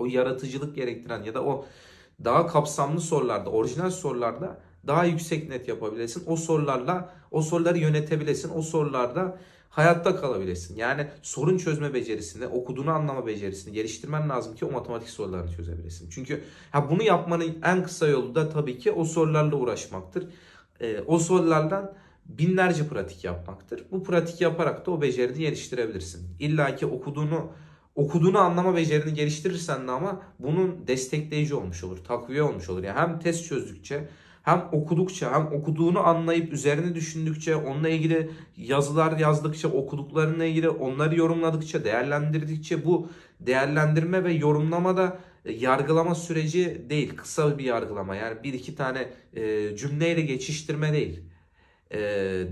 o yaratıcılık gerektiren ya da o daha kapsamlı sorularda, orijinal sorularda daha yüksek net yapabilesin. O sorularla o soruları yönetebilesin. O sorularda hayatta kalabilesin. Yani sorun çözme becerisini, okuduğunu anlama becerisini geliştirmen lazım ki o matematik sorularını çözebilesin. Çünkü ha bunu yapmanın en kısa yolu da tabii ki o sorularla uğraşmaktır. Ee, o sorulardan binlerce pratik yapmaktır. Bu pratik yaparak da o becerini geliştirebilirsin. İlla ki okuduğunu okuduğunu anlama becerini geliştirirsen de ama bunun destekleyici olmuş olur, takviye olmuş olur. Yani hem test çözdükçe hem okudukça hem okuduğunu anlayıp üzerine düşündükçe onunla ilgili yazılar yazdıkça okuduklarına ilgili onları yorumladıkça değerlendirdikçe bu değerlendirme ve yorumlama da e, yargılama süreci değil kısa bir yargılama yani bir iki tane e, cümleyle geçiştirme değil e,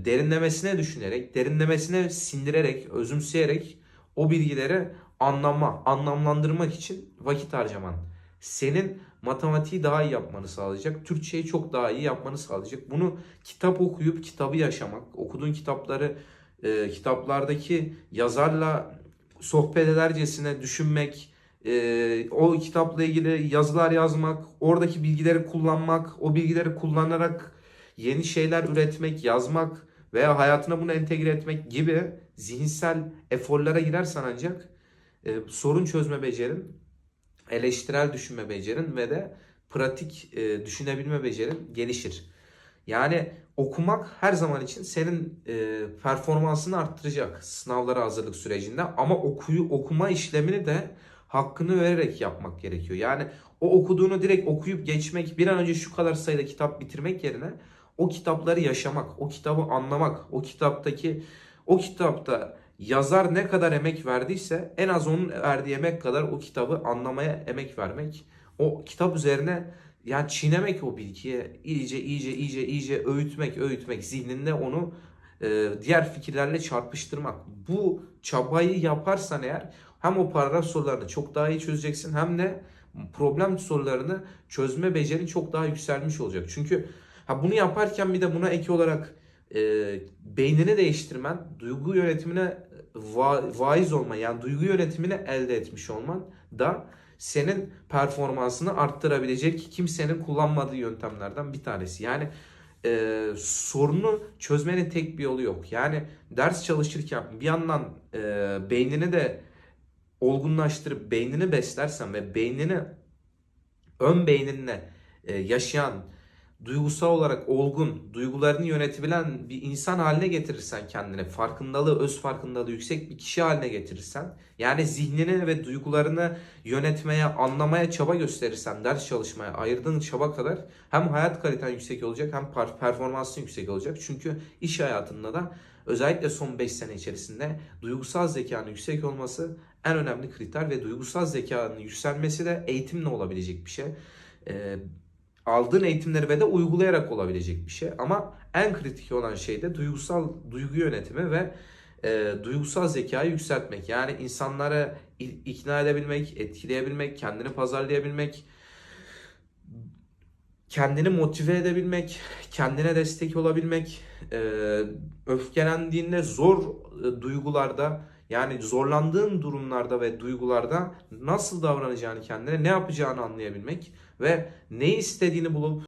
derinlemesine düşünerek derinlemesine sindirerek özümseyerek o bilgileri anlama anlamlandırmak için vakit harcaman senin matematiği daha iyi yapmanı sağlayacak. Türkçeyi çok daha iyi yapmanı sağlayacak. Bunu kitap okuyup kitabı yaşamak, okuduğun kitapları e, kitaplardaki yazarla sohbet edercesine düşünmek, e, o kitapla ilgili yazılar yazmak, oradaki bilgileri kullanmak, o bilgileri kullanarak yeni şeyler üretmek, yazmak veya hayatına bunu entegre etmek gibi zihinsel eforlara girersen ancak e, sorun çözme becerin eleştirel düşünme becerin ve de pratik e, düşünebilme becerin gelişir. Yani okumak her zaman için senin e, performansını arttıracak sınavlara hazırlık sürecinde ama okuyu okuma işlemini de hakkını vererek yapmak gerekiyor. Yani o okuduğunu direkt okuyup geçmek, bir an önce şu kadar sayıda kitap bitirmek yerine o kitapları yaşamak, o kitabı anlamak, o kitaptaki o kitapta yazar ne kadar emek verdiyse en az onun verdiği emek kadar o kitabı anlamaya emek vermek. O kitap üzerine yani çiğnemek o bilgiye iyice iyice iyice iyice öğütmek öğütmek zihninde onu e, diğer fikirlerle çarpıştırmak. Bu çabayı yaparsan eğer hem o paragraf sorularını çok daha iyi çözeceksin hem de problem sorularını çözme becerin çok daha yükselmiş olacak. Çünkü ha bunu yaparken bir de buna ek olarak e, beynini değiştirmen, duygu yönetimine va- vaiz olman yani duygu yönetimini elde etmiş olman da senin performansını arttırabilecek kimsenin kullanmadığı yöntemlerden bir tanesi. Yani e, sorunu çözmenin tek bir yolu yok. Yani ders çalışırken bir yandan e, beynini de olgunlaştırıp beynini beslersen ve beynini ön beyninle e, yaşayan duygusal olarak olgun, duygularını yönetebilen bir insan haline getirirsen kendine, farkındalığı, öz farkındalığı yüksek bir kişi haline getirirsen, yani zihnini ve duygularını yönetmeye, anlamaya çaba gösterirsen, ders çalışmaya ayırdığın çaba kadar hem hayat kaliten yüksek olacak hem performansın yüksek olacak. Çünkü iş hayatında da özellikle son 5 sene içerisinde duygusal zekanın yüksek olması en önemli kriter ve duygusal zekanın yükselmesi de eğitimle olabilecek bir şey. Ee, aldığın eğitimleri ve de uygulayarak olabilecek bir şey. Ama en kritik olan şey de duygusal duygu yönetimi ve e, duygusal zekayı yükseltmek. Yani insanları i- ikna edebilmek, etkileyebilmek, kendini pazarlayabilmek, kendini motive edebilmek, kendine destek olabilmek, e, öfkelendiğinde zor e, duygularda yani zorlandığın durumlarda ve duygularda nasıl davranacağını kendine, ne yapacağını anlayabilmek ve ne istediğini bulup